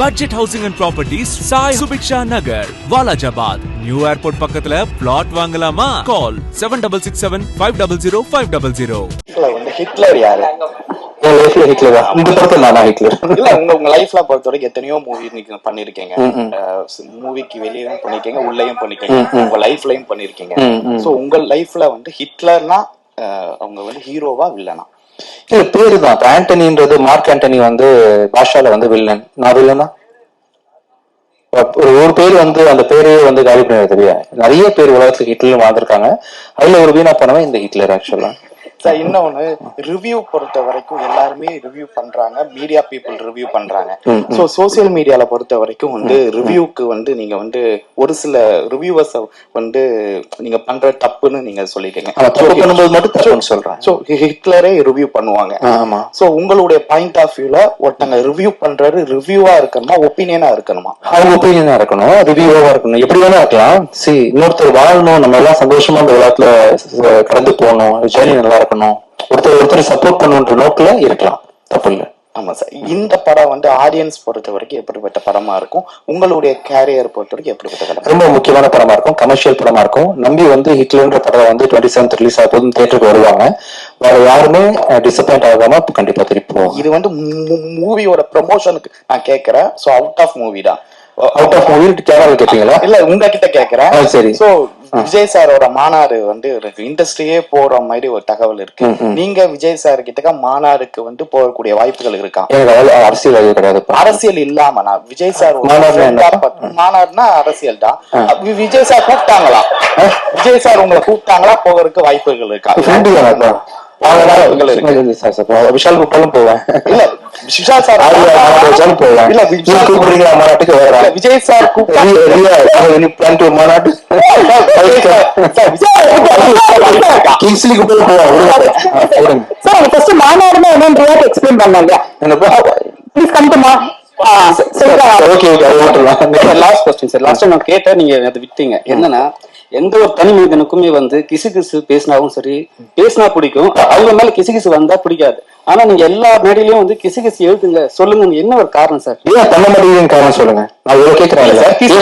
Budget housing and properties Sai Subiksha Nagar Walajabad new airport பக்கத்துல flat வாங்கலாமா? Call seven double six seven five double zero five double zero Hitler வந்து Hitler யாரு? என் லைஃப்ல Hitler? தான் இந்த படத்துல நானா ஹிட்லர். இல்ல உங்க உங்க லைஃப்ல பொறுத்த வரைக்கும் எத்தனையோ மூவி நீங்க பண்ணிருக்கீங்க மூவிக்கு வெளியவும் பண்ணிருக்கீங்க உள்ளேயும் பண்ணிருக்கீங்க உங்க லைஃப்லயும் பண்ணிருக்கீங்க சோ உங்க லைஃப்ல வந்து ஹிட்லர்னா அவங்க வந்து ஹீரோவா வில்லனா இல்ல பேரு தான் இப்ப ஆண்டனின்றது மார்க் ஆண்டனி வந்து பாஷால வந்து வில்லன் நான் வில்லனா ஒரு ஒரு பேர் வந்து அந்த பேரையே வந்து காலி பண்ணி தெரியா நிறைய பேர் உலகத்துக்கு ஹிட்லர் வாழ்ந்திருக்காங்க. அதுல ஒரு வீணா போனவன் இந்த ஹிட்லர் ஆக்சுவலா சார் இன்னொன்னு ரிவ்யூ பொறுத்த வரைக்கும் எல்லாருமே ரிவ்யூ பண்றாங்க. மீடியா பீப்புள் ரிவ்யூ பண்றாங்க. சோ சோசியல் மீடியால பொறுத்த வரைக்கும் வந்து ரிவ்யூக்கு வந்து நீங்க வந்து ஒரு சில ரிவ்யூவர்ஸ் வந்து நீங்க பண்ற தப்புன்னு நீங்க சொல்லிட்டீங்க. ஆமா, தப்பு பண்ணும்போது மட்டும் சொல்றேன் சோ ஹிட்லரே ரிவ்யூ பண்ணுவாங்க. ஆமா. சோ உங்களுடைய பாயிண்ட் ஆஃப் வியூல ஒருத்தங்க ரிவ்யூ பண்றாரு ரிவ்யூவா இருக்கணுமா ஒப்பீனியனா இருக்கணுமா? அவங்க ஒப்பீனியனா இருக்கணும் ரிவ்யூவா இருக்கணும். எப்படி வேணா இருக்கலாம். சி இன்னொருத்தர் வாழணும் நம்ம எல்லாம் சந்தோஷமா இந்த அஹ், கடந்து போகணும். ஜேர்னி நல்லா இருக்கணும் ஒருத்தர் ஒருத்தர் சப்போர்ட் பண்ணுன்ற நோக்கில இருக்கலாம். தப்பு இல்ல. ஆமா சார் இந்த படம் வந்து ஆடியன்ஸ் பொறுத்த வரைக்கும் எப்படிப்பட்ட படமா இருக்கும்? உங்களுடைய கேரியர் பொறுத்த வரைக்கும் எப்படிப்பட்ட படம் ரொம்ப முக்கியமான படமா இருக்கும். கமர்ஷியல் படமா இருக்கும். நம்பி வந்து ஹிட்லர்ன்ற படம் வந்து டுவெண்ட்டி செவன்த் ரிலீஸ் ஆக போதும் தேட்டருக்கு வருவாங்க. வேற யாருமே டிசப்பாயிண்ட் ஆகாம கண்டிப்பா திருப்பி இது வந்து மூவியோட ப்ரமோஷனுக்கு நான் கேக்குறேன். சோ அவுட் ஆஃப் மூவி தான். அவுட் ஆஃப் மூவி சேனல் கேட்டீங்களா? இல்ல உங்ககிட்ட கேக்குறேன். ஆ, சரி. சோ விஜய் சாரோட மாநாடு வந்து இண்டஸ்ட்ரியே போற மாதிரி ஒரு தகவல் இருக்கு. நீங்க விஜய் சார் கிட்ட மாநாடுக்கு வந்து போகக்கூடிய வாய்ப்புகள் இருக்கா? அரசியல் கிடையாது அரசியல் இல்லாம நான் விஜய் சார் மாநாடுனா அரசியல் தான். விஜய் சார் கூப்பிட்டாங்களா? விஜய் சார் உங்களை கூப்பிட்டாங்களா? போகிறதுக்கு வாய்ப்புகள் இருக்கா? விஷால் கூப்பிட்டாலும் போவேன். இல்ல விஷால் சார் போவேன். இல்ல நீங்க விஷால் கூப்பிடுறீங்களா? மாநாட்டுக்கு விஜய் சார் கூப்பிட்டா மாநாட்டு கிங்ஸ்லி கூப்பிட்டு சார் அவங்க ஃபர்ஸ்ட் மாநாடுனா என்னன்றது எக்ஸ்பிளைன் பண்ணாங்க என்னப்பா ப்ளீஸ் கம் டு மா okay okay last question sir last நான் கேட்டேன் நீங்க அதை விட்டீங்க என்னன்னா எந்த ஒரு தனி மனிதனுக்குமே வந்து கிசு கிசு பேசினாவும் சரி பேசினா பிடிக்கும். அவங்க மேல கிசு கிசு வந்தா பிடிக்காது. ஆனா நீங்க எல்லா மேடையிலயும் வந்து கிசு கிசு எழுதுங்க. சொல்லுங்க என்ன ஒரு காரணம் சார்? ஏன் பண்ண மாட்டேங்குதுன்னு காரணம் சொல்லுங்க. நான் இவ்வளவு கேட்கறேன் கிசு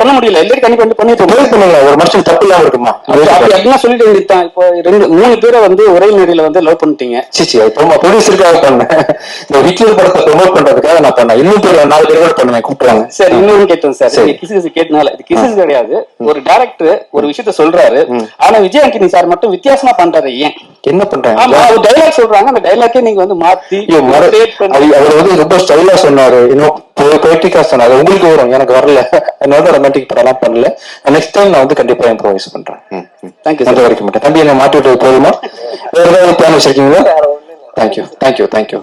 பண்ண முடியல? எல்லாரும் கண்டிப்பா வந்து பண்ணிட்டு முயற்சி பண்ணுங்க ஒரு மனுஷன் தப்பு இல்லாம இருக்குமா அப்படி சொல்லிட்டு வேண்டியதுதான் இப்போ ரெண்டு மூணு பேரை வந்து ஒரே மேடையில வந்து லவ் பண்ணிட்டீங்க. சிச்சி இப்போ ப்ரொடியூசருக்காக பண்ணேன். இந்த ஹிட்லர் படத்தை ப்ரொமோட் பண்றதுக்காக நான் பண்ணேன். இன்னும் பேர் நாலு பேர் கூட பண்ணுவேன் கூப்பிடுவாங்க சரி இன்னொன்னு கேட்டேன் சார் சரி. நீங்க கிசு கிசு கேட்டனால இது கிடையாது. ஒரு டைரக்டர் ஒரு விஷயத்த சொல்றாரு. ஆனா விஜய் ஆண்டனி சார் மட்டும் வித்தியாசமா பண்றாரு ஏன்? என்ன பண்றாங்க? ஒரு டைலாக் சொல்றாங்க. அந்த டைலாக்கே நீங்க வந்து மாத்தி அவர் வந்து ரொம்ப ஸ்டைலா சொன்னாரு. இன்னும் பொய்டிக்கா சொன்னாரு உங்களுக்கு வரும். எனக்கு வரல. என்னோட ரொமான்டிக் படம்லாம் பண்ணல. நெக்ஸ்ட் டைம் நான் வந்து கண்டிப்பா இம்ப்ரோவைஸ் பண்றேன். sir. அது வரைக்கும் மட்டும். தம்பி என்ன மாட்டி விட்டது போதுமா? வேற ஏதாவது பிளான் வச்சிருக்கீங்களா? Thank you thank you thank you